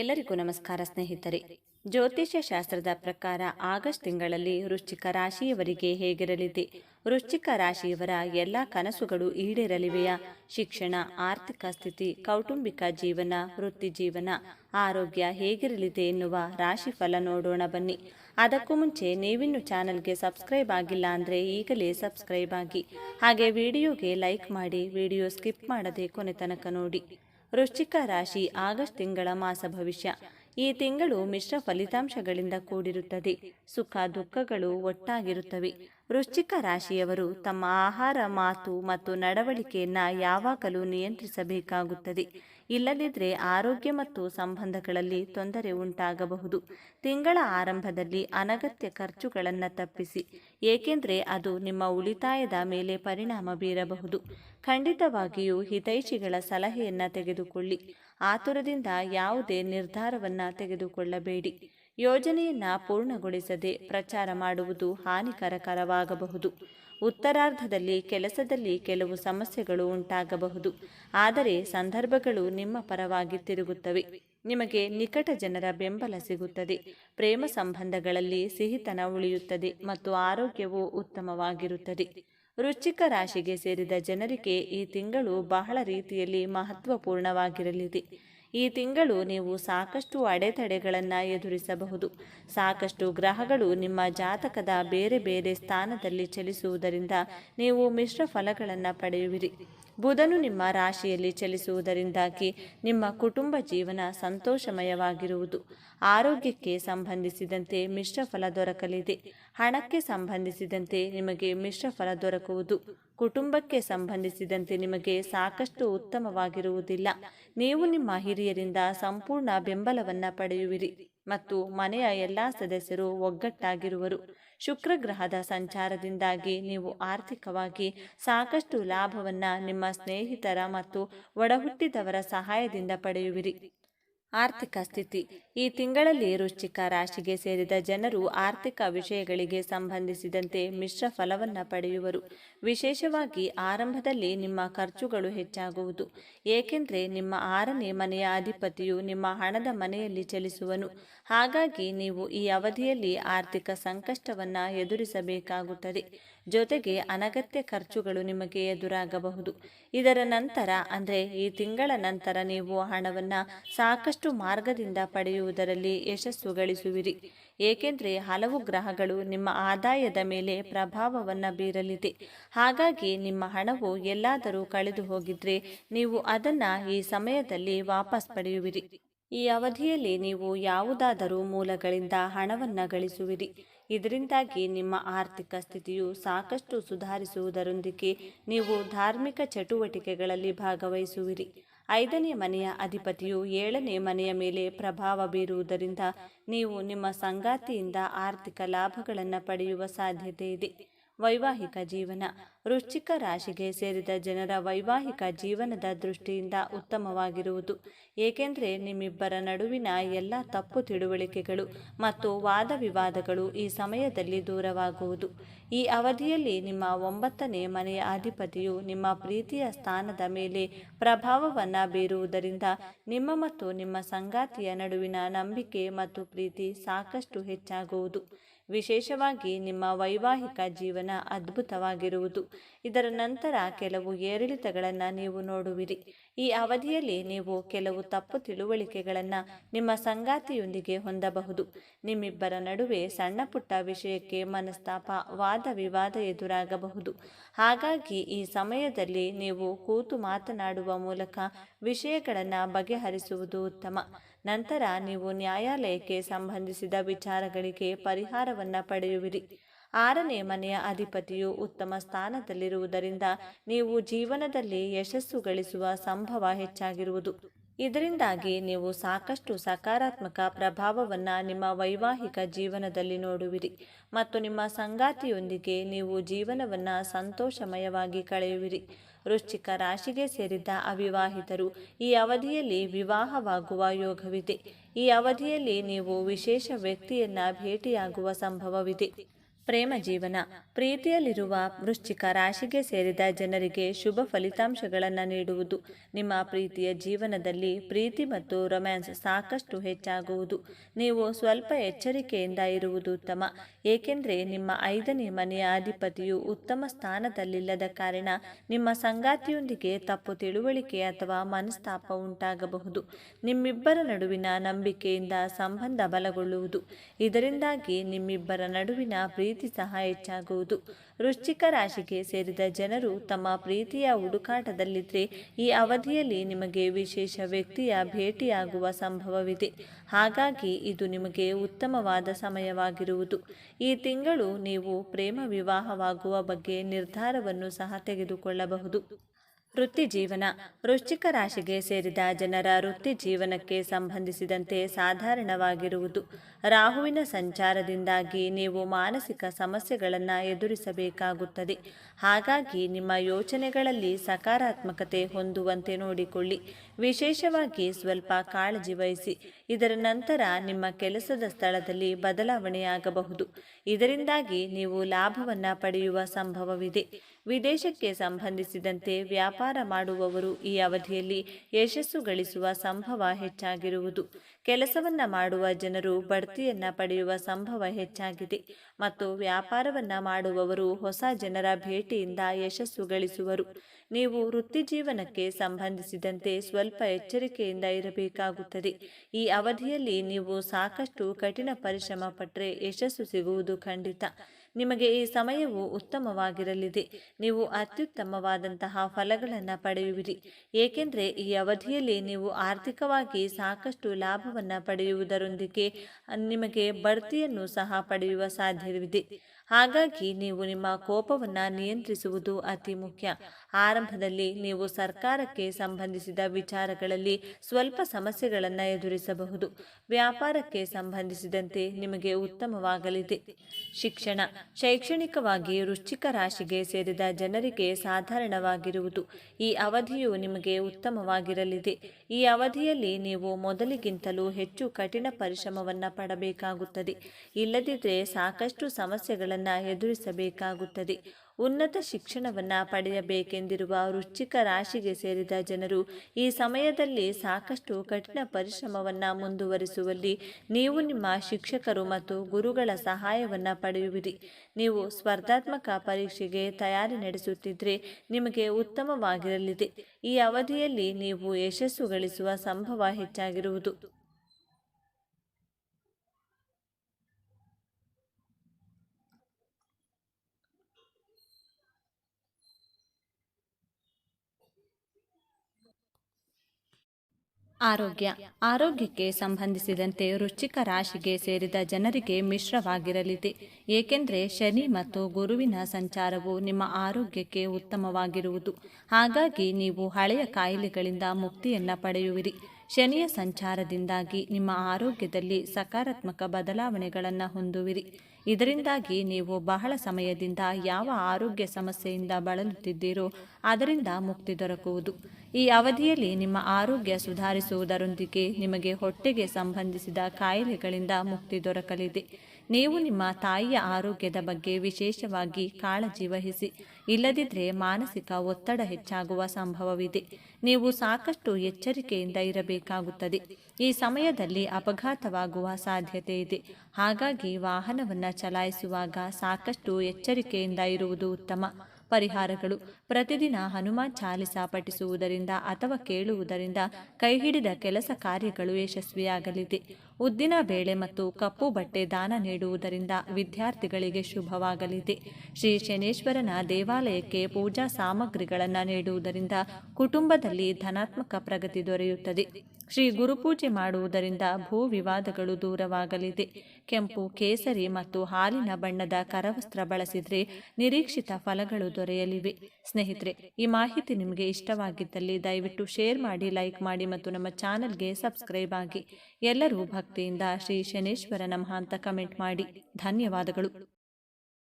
ಎಲ್ಲರಿಗೂ ನಮಸ್ಕಾರ ಸ್ನೇಹಿತರೆ. ಜ್ಯೋತಿಷ್ಯ ಶಾಸ್ತ್ರದ ಪ್ರಕಾರ ಆಗಸ್ಟ್ ತಿಂಗಳಲ್ಲಿ ವೃಶ್ಚಿಕ ರಾಶಿಯವರಿಗೆ ಹೇಗಿರಲಿದೆ? ವೃಶ್ಚಿಕ ರಾಶಿಯವರ ಎಲ್ಲ ಕನಸುಗಳು ಈಡೇರಲಿವೆಯಾ? ಶಿಕ್ಷಣ, ಆರ್ಥಿಕ ಸ್ಥಿತಿ, ಕೌಟುಂಬಿಕ ಜೀವನ, ವೃತ್ತಿ ಜೀವನ, ಆರೋಗ್ಯ ಹೇಗಿರಲಿದೆ ಎನ್ನುವ ರಾಶಿಫಲ ನೋಡೋಣ ಬನ್ನಿ. ಅದಕ್ಕೂ ಮುಂಚೆ ನೀವಿನ್ನು ಚಾನಲ್ಗೆ ಸಬ್ಸ್ಕ್ರೈಬ್ ಆಗಿಲ್ಲ ಅಂದರೆ ಈಗಲೇ ಸಬ್ಸ್ಕ್ರೈಬ್ ಆಗಿ. ಹಾಗೆ ವಿಡಿಯೋಗೆ ಲೈಕ್ ಮಾಡಿ, ವಿಡಿಯೋ ಸ್ಕಿಪ್ ಮಾಡದೆ ಕೊನೆ ತನಕ ನೋಡಿ. ವೃಶ್ಚಿಕ ರಾಶಿ ಆಗಸ್ಟ್ ತಿಂಗಳ ಮಾಸ ಭವಿಷ್ಯ. ಈ ತಿಂಗಳು ಮಿಶ್ರ ಫಲಿತಾಂಶಗಳಿಂದ ಕೂಡಿರುತ್ತದೆ. ಸುಖ, ದುಃಖಗಳು ಒಟ್ಟಾಗಿರುತ್ತವೆ. ವೃಶ್ಚಿಕ ರಾಶಿಯವರು ತಮ್ಮ ಆಹಾರ, ಮಾತು ಮತ್ತು ನಡವಳಿಕೆಯನ್ನ ಯಾವಾಗಲೂ ನಿಯಂತ್ರಿಸಬೇಕಾಗುತ್ತದೆ. ಇಲ್ಲದಿದ್ದರೆ ಆರೋಗ್ಯ ಮತ್ತು ಸಂಬಂಧಗಳಲ್ಲಿ ತೊಂದರೆ ಉಂಟಾಗಬಹುದು. ತಿಂಗಳ ಆರಂಭದಲ್ಲಿ ಅನಗತ್ಯ ಖರ್ಚುಗಳನ್ನು ತಪ್ಪಿಸಿ, ಏಕೆಂದರೆ ಅದು ನಿಮ್ಮ ಉಳಿತಾಯದ ಮೇಲೆ ಪರಿಣಾಮ ಬೀರಬಹುದು. ಖಂಡಿತವಾಗಿಯೂ ಹಿತೈಷಿಗಳ ಸಲಹೆಯನ್ನು ತೆಗೆದುಕೊಳ್ಳಿ. ಆತುರದಿಂದ ಯಾವುದೇ ನಿರ್ಧಾರವನ್ನು ತೆಗೆದುಕೊಳ್ಳಬೇಡಿ. ಯೋಜನೆಯನ್ನು ಪೂರ್ಣಗೊಳಿಸದೆ ಪ್ರಚಾರ ಮಾಡುವುದು ಹಾನಿಕರಕರವಾಗಬಹುದು. ಉತ್ತರಾರ್ಧದಲ್ಲಿ ಕೆಲಸದಲ್ಲಿ ಕೆಲವು ಸಮಸ್ಯೆಗಳು ಉಂಟಾಗಬಹುದು. ಆದರೆ ಸಂದರ್ಭಗಳು ನಿಮ್ಮ ಪರವಾಗಿ ತಿರುಗುತ್ತವೆ. ನಿಮಗೆ ನಿಕಟ ಜನರ ಬೆಂಬಲ ಸಿಗುತ್ತದೆ. ಪ್ರೇಮ ಸಂಬಂಧಗಳಲ್ಲಿ ಸಿಹಿತನ ಉಳಿಯುತ್ತದೆ ಮತ್ತು ಆರೋಗ್ಯವು ಉತ್ತಮವಾಗಿರುತ್ತದೆ. ವೃಶ್ಚಿಕ ರಾಶಿಗೆ ಸೇರಿದ ಜನರಿಗೆ ಈ ತಿಂಗಳು ಬಹಳ ರೀತಿಯಲ್ಲಿ ಮಹತ್ವಪೂರ್ಣವಾಗಿರಲಿದೆ. ಈ ತಿಂಗಳು ನೀವು ಸಾಕಷ್ಟು ಅಡೆತಡೆಗಳನ್ನು ಎದುರಿಸಬಹುದು. ಸಾಕಷ್ಟು ಗ್ರಹಗಳು ನಿಮ್ಮ ಜಾತಕದ ಬೇರೆ ಬೇರೆ ಸ್ಥಾನದಲ್ಲಿ ಚಲಿಸುವುದರಿಂದ ನೀವು ಮಿಶ್ರ ಫಲಗಳನ್ನು ಪಡೆಯುವಿರಿ. ಬುಧನು ನಿಮ್ಮ ರಾಶಿಯಲ್ಲಿ ಚಲಿಸುವುದರಿಂದಾಗಿ ನಿಮ್ಮ ಕುಟುಂಬ ಜೀವನ ಸಂತೋಷಮಯವಾಗಿರುವುದು. ಆರೋಗ್ಯಕ್ಕೆ ಸಂಬಂಧಿಸಿದಂತೆ ಮಿಶ್ರ ಫಲ ದೊರಕಲಿದೆ. ಹಣಕ್ಕೆ ಸಂಬಂಧಿಸಿದಂತೆ ನಿಮಗೆ ಮಿಶ್ರ ಫಲ ದೊರಕುವುದು. ಕುಟುಂಬಕ್ಕೆ ಸಂಬಂಧಿಸಿದಂತೆ ನಿಮಗೆ ಸಾಕಷ್ಟು ಉತ್ತಮವಾಗಿರುವುದಿಲ್ಲ. ನೀವು ನಿಮ್ಮ ಹಿರಿಯರಿಂದ ಸಂಪೂರ್ಣ ಬೆಂಬಲವನ್ನು ಪಡೆಯುವಿರಿ ಮತ್ತು ಮನೆಯ ಎಲ್ಲಾ ಸದಸ್ಯರು ಒಗ್ಗಟ್ಟಾಗಿರುವರು. ಶುಕ್ರ ಗ್ರಹದ ಸಂಚಾರದಿಂದಾಗಿ ನೀವು ಆರ್ಥಿಕವಾಗಿ ಸಾಕಷ್ಟು ಲಾಭವನ್ನು ನಿಮ್ಮ ಸ್ನೇಹಿತರ ಮತ್ತು ಒಡಹುಟ್ಟಿದವರ ಸಹಾಯದಿಂದ ಪಡೆಯುವಿರಿ. ಆರ್ಥಿಕ ಸ್ಥಿತಿ. ಈ ತಿಂಗಳಲ್ಲಿ ವೃಶ್ಚಿಕ ರಾಶಿಗೆ ಸೇರಿದ ಜನರು ಆರ್ಥಿಕ ವಿಷಯಗಳಿಗೆ ಸಂಬಂಧಿಸಿದಂತೆ ಮಿಶ್ರ ಫಲವನ್ನು ಪಡೆಯುವರು. ವಿಶೇಷವಾಗಿ ಆರಂಭದಲ್ಲಿ ನಿಮ್ಮ ಖರ್ಚುಗಳು ಹೆಚ್ಚಾಗುವುದು. ಏಕೆಂದರೆ ನಿಮ್ಮ ಆರನೇ ಮನೆಯ ಅಧಿಪತಿಯು ನಿಮ್ಮ ಹಣದ ಮನೆಯಲ್ಲಿ ಚಲಿಸುವನು. ಹಾಗಾಗಿ ನೀವು ಈ ಅವಧಿಯಲ್ಲಿ ಆರ್ಥಿಕ ಸಂಕಷ್ಟವನ್ನು ಎದುರಿಸಬೇಕಾಗುತ್ತದೆ. ಜೊತೆಗೆ ಅನಗತ್ಯ ಖರ್ಚುಗಳು ನಿಮಗೆ ಎದುರಾಗಬಹುದು. ಇದರ ನಂತರ, ಅಂದರೆ ಈ ತಿಂಗಳ ನಂತರ ನೀವು ಹಣವನ್ನು ಸಾಕಷ್ಟು ಮಾರ್ಗದಿಂದ ಪಡೆಯುವುದರಲ್ಲಿ ಯಶಸ್ಸು ಗಳಿಸುವಿರಿ ಏಕೆಂದರೆ ಹಲವು ಗ್ರಹಗಳು ನಿಮ್ಮ ಆದಾಯದ ಮೇಲೆ ಪ್ರಭಾವವನ್ನು ಬೀರಲಿದೆ. ಹಾಗಾಗಿ ನಿಮ್ಮ ಹಣವು ಎಲ್ಲಾದರೂ ಕಳೆದು ಹೋಗಿದ್ರೆ ನೀವು ಅದನ್ನು ಈ ಸಮಯದಲ್ಲಿ ವಾಪಸ್ ಪಡೆಯುವಿರಿ. ಈ ಅವಧಿಯಲ್ಲಿ ನೀವು ಯಾವುದಾದರೂ ಮೂಲಗಳಿಂದ ಹಣವನ್ನು ಗಳಿಸುವಿರಿ. ಇದರಿಂದಾಗಿ ನಿಮ್ಮ ಆರ್ಥಿಕ ಸ್ಥಿತಿಯು ಸಾಕಷ್ಟು ಸುಧಾರಿಸುವುದರೊಂದಿಗೆ ನೀವು ಧಾರ್ಮಿಕ ಚಟುವಟಿಕೆಗಳಲ್ಲಿ ಭಾಗವಹಿಸುವಿರಿ. ಐದನೇ ಮನೆಯ ಅಧಿಪತಿಯು ಏಳನೇ ಮನೆಯ ಮೇಲೆ ಪ್ರಭಾವ ಬೀರುವುದರಿಂದ ನೀವು ನಿಮ್ಮ ಸಂಗಾತಿಯಿಂದ ಆರ್ಥಿಕ ಲಾಭಗಳನ್ನು ಪಡೆಯುವ ಸಾಧ್ಯತೆ ಇದೆ. ವೈವಾಹಿಕ ಜೀವನ. ವೃಶ್ಚಿಕ ರಾಶಿಗೆ ಸೇರಿದ ಜನರ ವೈವಾಹಿಕ ಜೀವನದ ದೃಷ್ಟಿಯಿಂದ ಉತ್ತಮವಾಗಿರುವುದು. ಏಕೆಂದರೆ ನಿಮ್ಮಿಬ್ಬರ ನಡುವಿನ ಎಲ್ಲ ತಪ್ಪು ತಿಳುವಳಿಕೆಗಳು ಮತ್ತು ವಾದ ವಿವಾದಗಳು ಈ ಸಮಯದಲ್ಲಿ ದೂರವಾಗುವುದು. ಈ ಅವಧಿಯಲ್ಲಿ ನಿಮ್ಮ ಒಂಬತ್ತನೇ ಮನೆಯ ಅಧಿಪತಿಯು ನಿಮ್ಮ ಪ್ರೀತಿಯ ಸ್ಥಾನದ ಮೇಲೆ ಪ್ರಭಾವವನ್ನು ಬೀರುವುದರಿಂದ ನಿಮ್ಮ ಮತ್ತು ನಿಮ್ಮ ಸಂಗಾತಿಯ ನಡುವಿನ ನಂಬಿಕೆ ಮತ್ತು ಪ್ರೀತಿ ಸಾಕಷ್ಟು ಹೆಚ್ಚಾಗುವುದು. ವಿಶೇಷವಾಗಿ ನಿಮ್ಮ ವೈವಾಹಿಕ ಜೀವನ ಅದ್ಭುತವಾಗಿರುವುದು. ಇದರ ನಂತರ ಕೆಲವು ಏರಿಳಿತಗಳನ್ನು ನೀವು ನೋಡುವಿರಿ. ಈ ಅವಧಿಯಲ್ಲಿ ನೀವು ಕೆಲವು ತಪ್ಪು ತಿಳುವಳಿಕೆಗಳನ್ನು ನಿಮ್ಮ ಸಂಗಾತಿಯೊಂದಿಗೆ ಹೊಂದಬಹುದು. ನಿಮ್ಮಿಬ್ಬರ ನಡುವೆ ಸಣ್ಣ ಪುಟ್ಟ ವಿಷಯಕ್ಕೆ ಮನಸ್ತಾಪ, ವಾದ ವಿವಾದ ಎದುರಾಗಬಹುದು. ಹಾಗಾಗಿ ಈ ಸಮಯದಲ್ಲಿ ನೀವು ಕೂತು ಮಾತನಾಡುವ ಮೂಲಕ ವಿಷಯಗಳನ್ನು ಬಗೆಹರಿಸುವುದು ಉತ್ತಮ. ನಂತರ ನೀವು ನ್ಯಾಯಾಲಯಕ್ಕೆ ಸಂಬಂಧಿಸಿದ ವಿಚಾರಗಳಿಗೆ ಪರಿಹಾರವನ್ನು ಪಡೆಯುವಿರಿ. ಆರನೇ ಮನೆಯ ಅಧಿಪತಿಯು ಉತ್ತಮ ಸ್ಥಾನದಲ್ಲಿರುವುದರಿಂದ ನೀವು ಜೀವನದಲ್ಲಿ ಯಶಸ್ಸು ಗಳಿಸುವ ಸಂಭವ ಹೆಚ್ಚಾಗಿರುವುದು. ಇದರಿಂದಾಗಿ ನೀವು ಸಾಕಷ್ಟು ಸಕಾರಾತ್ಮಕ ಪ್ರಭಾವವನ್ನು ನಿಮ್ಮ ವೈವಾಹಿಕ ಜೀವನದಲ್ಲಿ ನೋಡುವಿರಿ ಮತ್ತು ನಿಮ್ಮ ಸಂಗಾತಿಯೊಂದಿಗೆ ನೀವು ಜೀವನವನ್ನು ಸಂತೋಷಮಯವಾಗಿ ಕಳೆಯುವಿರಿ. ವೃಶ್ಚಿಕ ರಾಶಿಗೆ ಸೇರಿದ ಅವಿವಾಹಿತರು ಈ ಅವಧಿಯಲ್ಲಿ ವಿವಾಹವಾಗುವ ಯೋಗವಿದೆ. ಈ ಅವಧಿಯಲ್ಲಿ ನೀವು ವಿಶೇಷ ವ್ಯಕ್ತಿಯನ್ನ ಭೇಟಿಯಾಗುವ ಸಂಭವವಿದೆ. ಪ್ರೇಮ ಜೀವನ. ಪ್ರೀತಿಯಲ್ಲಿರುವ ವೃಶ್ಚಿಕ ರಾಶಿಗೆ ಸೇರಿದ ಜನರಿಗೆ ಶುಭ ಫಲಿತಾಂಶಗಳನ್ನು ನೀಡುವುದು. ನಿಮ್ಮ ಪ್ರೀತಿಯ ಜೀವನದಲ್ಲಿ ಪ್ರೀತಿ ಮತ್ತು ರೊಮ್ಯಾನ್ಸ್ ಸಾಕಷ್ಟು ಹೆಚ್ಚಾಗುವುದು. ನೀವು ಸ್ವಲ್ಪ ಎಚ್ಚರಿಕೆಯಿಂದ ಇರುವುದು ಉತ್ತಮ. ಏಕೆಂದರೆ ನಿಮ್ಮ ಐದನೇ ಮನೆಯ ಅಧಿಪತಿಯು ಉತ್ತಮ ಸ್ಥಾನದಲ್ಲಿಲ್ಲದ ಕಾರಣ ನಿಮ್ಮ ಸಂಗಾತಿಯೊಂದಿಗೆ ತಪ್ಪು ತಿಳುವಳಿಕೆ ಅಥವಾ ಮನಸ್ತಾಪ ಉಂಟಾಗಬಹುದು. ನಿಮ್ಮಿಬ್ಬರ ನಡುವಿನ ನಂಬಿಕೆಯಿಂದ ಸಂಬಂಧ ಬಲಗೊಳ್ಳುವುದು. ಇದರಿಂದಾಗಿ ನಿಮ್ಮಿಬ್ಬರ ನಡುವಿನ ಪ್ರೀತಿ ಸಹ ಹೆಚ್ಚಾಗುವುದು. ವೃಶ್ಚಿಕ ರಾಶಿಗೆ ಸೇರಿದ ಜನರು ತಮ್ಮ ಪ್ರೀತಿಯ ಹುಡುಕಾಟದಲ್ಲಿದ್ದರೆ ಈ ಅವಧಿಯಲ್ಲಿ ನಿಮಗೆ ವಿಶೇಷ ವ್ಯಕ್ತಿಯ ಭೇಟಿಯಾಗುವ ಸಂಭವವಿದೆ. ಹಾಗಾಗಿ ಇದು ನಿಮಗೆ ಉತ್ತಮವಾದ ಸಮಯವಾಗಿರುವುದು. ಈ ತಿಂಗಳು ನೀವು ಪ್ರೇಮ ವಿವಾಹವಾಗುವ ಬಗ್ಗೆ ನಿರ್ಧಾರವನ್ನು ಸಹ ತೆಗೆದುಕೊಳ್ಳಬಹುದು. ವೃತ್ತಿ ಜೀವನ ವೃಶ್ಚಿಕ ರಾಶಿಗೆ ಸೇರಿದ ಜನರ ವೃತ್ತಿ ಜೀವನಕ್ಕೆ ಸಂಬಂಧಿಸಿದಂತೆ ಸಾಧಾರಣವಾಗಿರುವುದು. ರಾಹುವಿನ ಸಂಚಾರದಿಂದಾಗಿ ನೀವು ಮಾನಸಿಕ ಸಮಸ್ಯೆಗಳನ್ನು ಎದುರಿಸಬೇಕಾಗುತ್ತದೆ. ಹಾಗಾಗಿ ನಿಮ್ಮ ಯೋಚನೆಗಳಲ್ಲಿ ಸಕಾರಾತ್ಮಕತೆ ಹೊಂದುವಂತೆ ನೋಡಿಕೊಳ್ಳಿ. ವಿಶೇಷವಾಗಿ ಸ್ವಲ್ಪ ಕಾಳಜಿ ವಹಿಸಿ. ಇದರ ನಂತರ ನಿಮ್ಮ ಕೆಲಸದ ಸ್ಥಳದಲ್ಲಿ ಬದಲಾವಣೆಯಾಗಬಹುದು. ಇದರಿಂದಾಗಿ ನೀವು ಲಾಭವನ್ನು ಪಡೆಯುವ ಸಂಭವವಿದೆ. ವಿದೇಶಕ್ಕೆ ಸಂಬಂಧಿಸಿದಂತೆ ವ್ಯಾಪಾರ ಮಾಡುವವರು ಈ ಅವಧಿಯಲ್ಲಿ ಯಶಸ್ಸು ಗಳಿಸುವ ಸಂಭವ ಹೆಚ್ಚಾಗಿರುವುದು. ಕೆಲಸವನ್ನ ಮಾಡುವ ಜನರು ಬಡ್ತಿಯನ್ನ ಪಡೆಯುವ ಸಂಭವ ಹೆಚ್ಚಾಗಿದೆ. ಮತ್ತು ವ್ಯಾಪಾರವನ್ನ ಮಾಡುವವರು ಹೊಸ ಜನರ ಭೇಟಿಯಿಂದ ಯಶಸ್ಸು ಗಳಿಸುವರು ನೀವು ವೃತ್ತಿ ಜೀವನಕ್ಕೆ ಸಂಬಂಧಿಸಿದಂತೆ ಸ್ವಲ್ಪ ಎಚ್ಚರಿಕೆಯಿಂದ ಇರಬೇಕಾಗುತ್ತದೆ. ಈ ಅವಧಿಯಲ್ಲಿ ನೀವು ಸಾಕಷ್ಟು ಕಠಿಣ ಪರಿಶ್ರಮ ಪಟ್ಟರೆ ಯಶಸ್ಸು ಸಿಗುವುದು ಖಂಡಿತ. ನಿಮಗೆ ಈ ಸಮಯವು ಉತ್ತಮವಾಗಿರಲಿದೆ. ನೀವು ಅತ್ಯುತ್ತಮವಾದಂತಹ ಫಲಗಳನ್ನು ಪಡೆಯುವಿರಿ. ಏಕೆಂದರೆ ಈ ಅವಧಿಯಲ್ಲಿ ನೀವು ಆರ್ಥಿಕವಾಗಿ ಸಾಕಷ್ಟು ಲಾಭವನ್ನು ಪಡೆಯುವುದರೊಂದಿಗೆ ನಿಮಗೆ ಬಡ್ತಿಯನ್ನು ಸಹ ಪಡೆಯುವ ಸಾಧ್ಯವಿದೆ. ಹಾಗಾಗಿ ನೀವು ನಿಮ್ಮ ಕೋಪವನ್ನು ನಿಯಂತ್ರಿಸುವುದು ಅತಿ ಮುಖ್ಯ. ಆರಂಭದಲ್ಲಿ ನೀವು ಸರ್ಕಾರಕ್ಕೆ ಸಂಬಂಧಿಸಿದ ವಿಚಾರಗಳಲ್ಲಿ ಸ್ವಲ್ಪ ಸಮಸ್ಯೆಗಳನ್ನು ಎದುರಿಸಬಹುದು. ವ್ಯಾಪಾರಕ್ಕೆ ಸಂಬಂಧಿಸಿದಂತೆ ನಿಮಗೆ ಉತ್ತಮವಾಗಲಿದೆ. ಶಿಕ್ಷಣ ಶೈಕ್ಷಣಿಕವಾಗಿ ವೃಶ್ಚಿಕ ರಾಶಿಗೆ ಸೇರಿದ ಜನರಿಗೆ ಸಾಧಾರಣವಾಗಿರುವುದು. ಈ ಅವಧಿಯು ನಿಮಗೆ ಉತ್ತಮವಾಗಿರಲಿದೆ. ಈ ಅವಧಿಯಲ್ಲಿ ನೀವು ಮೊದಲಿಗಿಂತಲೂ ಹೆಚ್ಚು ಕಠಿಣ ಪರಿಶ್ರಮವನ್ನು ಪಡಬೇಕಾಗುತ್ತದೆ. ಇಲ್ಲದಿದ್ದರೆ ಸಾಕಷ್ಟು ಸಮಸ್ಯೆಗಳನ್ನು ಎದುರಿಸಬೇಕಾಗುತ್ತದೆ. ಉನ್ನತ ಶಿಕ್ಷಣವನ್ನು ಪಡೆಯಬೇಕೆಂದಿರುವ ವೃಶ್ಚಿಕ ರಾಶಿಗೆ ಸೇರಿದ ಜನರು ಈ ಸಮಯದಲ್ಲಿ ಸಾಕಷ್ಟು ಕಠಿಣ ಪರಿಶ್ರಮವನ್ನು ಮುಂದುವರಿಸುವಲ್ಲಿ ನೀವು ನಿಮ್ಮ ಶಿಕ್ಷಕರು ಮತ್ತು ಗುರುಗಳ ಸಹಾಯವನ್ನು ಪಡೆಯುವಿರಿ. ನೀವು ಸ್ಪರ್ಧಾತ್ಮಕ ಪರೀಕ್ಷೆಗೆ ತಯಾರಿ ನಡೆಸುತ್ತಿದ್ದರೆ ನಿಮಗೆ ಉತ್ತಮವಾಗಿರಲಿದೆ. ಈ ಅವಧಿಯಲ್ಲಿ ನೀವು ಯಶಸ್ಸು ಗಳಿಸುವ ಸಂಭವ ಹೆಚ್ಚಾಗಿರುವುದು. ಆರೋಗ್ಯ. ಆರೋಗ್ಯಕ್ಕೆ ಸಂಬಂಧಿಸಿದಂತೆ ವೃಶ್ಚಿಕ ರಾಶಿಗೆ ಸೇರಿದ ಜನರಿಗೆ ಮಿಶ್ರವಾಗಿರಲಿದೆ. ಏಕೆಂದರೆ ಶನಿ ಮತ್ತು ಗುರುವಿನ ಸಂಚಾರವು ನಿಮ್ಮ ಆರೋಗ್ಯಕ್ಕೆ ಉತ್ತಮವಾಗಿರುವುದು. ಹಾಗಾಗಿ ನೀವು ಹಳೆಯ ಕಾಯಿಲೆಗಳಿಂದ ಮುಕ್ತಿಯನ್ನು ಪಡೆಯುವಿರಿ. ಶನಿಯ ಸಂಚಾರದಿಂದಾಗಿ ನಿಮ್ಮ ಆರೋಗ್ಯದಲ್ಲಿ ಸಕಾರಾತ್ಮಕ ಬದಲಾವಣೆಗಳನ್ನು ಹೊಂದುವಿರಿ. ಇದರಿಂದಾಗಿ ನೀವು ಬಹಳ ಸಮಯದಿಂದ ಯಾವ ಆರೋಗ್ಯ ಸಮಸ್ಯೆಯಿಂದ ಬಳಲುತ್ತಿದ್ದೀರೋ ಅದರಿಂದ ಮುಕ್ತಿ ದೊರಕುವುದು. ಈ ಅವಧಿಯಲ್ಲಿ ನಿಮ್ಮ ಆರೋಗ್ಯ ಸುಧಾರಿಸುವುದರೊಂದಿಗೆ ನಿಮಗೆ ಹೊಟ್ಟೆಗೆ ಸಂಬಂಧಿಸಿದ ಕಾಯಿಲೆಗಳಿಂದ ಮುಕ್ತಿ ದೊರಕಲಿದೆ. ನೀವು ನಿಮ್ಮ ತಾಯಿಯ ಆರೋಗ್ಯದ ಬಗ್ಗೆ ವಿಶೇಷವಾಗಿ ಕಾಳಜಿ ವಹಿಸಿ ಇಲ್ಲದಿದ್ದರೆ ಮಾನಸಿಕ ಒತ್ತಡ ಹೆಚ್ಚಾಗುವ ಸಂಭವವಿದೆ. ನೀವು ಸಾಕಷ್ಟು ಎಚ್ಚರಿಕೆಯಿಂದ ಇರಬೇಕಾಗುತ್ತದೆ. ಈ ಸಮಯದಲ್ಲಿ ಅಪಘಾತವಾಗುವ ಸಾಧ್ಯತೆ ಇದೆ. ಹಾಗಾಗಿ ವಾಹನವನ್ನು ಚಲಾಯಿಸುವಾಗ ಸಾಕಷ್ಟು ಎಚ್ಚರಿಕೆಯಿಂದ ಇರುವುದು ಉತ್ತಮ. ಪರಿಹಾರಗಳು. ಪ್ರತಿದಿನ ಹನುಮಾನ್ ಚಾಲಿಸ ಪಠಿಸುವುದರಿಂದ ಅಥವಾ ಕೇಳುವುದರಿಂದ ಕೈಹಿಡಿದ ಕೆಲಸ ಕಾರ್ಯಗಳು ಯಶಸ್ವಿಯಾಗಲಿದೆ. ಉದ್ದಿನ ಬೇಳೆ ಮತ್ತು ಕಪ್ಪು ಬಟ್ಟೆ ದಾನ ನೀಡುವುದರಿಂದ ವಿದ್ಯಾರ್ಥಿಗಳಿಗೆ ಶುಭವಾಗಲಿದೆ. ಶ್ರೀ ಶನೇಶ್ವರನ ದೇವಾಲಯಕ್ಕೆ ಪೂಜಾ ಸಾಮಗ್ರಿಗಳನ್ನು ನೀಡುವುದರಿಂದ ಕುಟುಂಬದಲ್ಲಿ ಧನಾತ್ಮಕ ಪ್ರಗತಿ ದೊರೆಯುತ್ತದೆ. ಶ್ರೀ ಗುರುಪೂಜೆ ಮಾಡುವುದರಿಂದ ಭೂ ವಿವಾದಗಳು ದೂರವಾಗಲಿದೆ. ಕೆಂಪು ಕೇಸರಿ ಮತ್ತು ಹಾಲಿನ ಬಣ್ಣದ ಕರವಸ್ತ್ರ ಬಳಸಿದರೆ ನಿರೀಕ್ಷಿತ ಫಲಗಳು ದೊರೆಯಲಿವೆ. ಸ್ನೇಹಿತರೆ, ಈ ಮಾಹಿತಿ ನಿಮಗೆ ಇಷ್ಟವಾಗಿದ್ದಲ್ಲಿ ದಯವಿಟ್ಟು ಶೇರ್ ಮಾಡಿ, ಲೈಕ್ ಮಾಡಿ ಮತ್ತು ನಮ್ಮ ಚಾನಲ್ಗೆ ಸಬ್ಸ್ಕ್ರೈಬ್ ಆಗಿ. ಎಲ್ಲರೂ ಭಕ್ತಿಯಿಂದ ಶ್ರೀ ಶನೇಶ್ವರ ನಮಃ ಅಂತ ಕಮೆಂಟ್ ಮಾಡಿ. ಧನ್ಯವಾದಗಳು.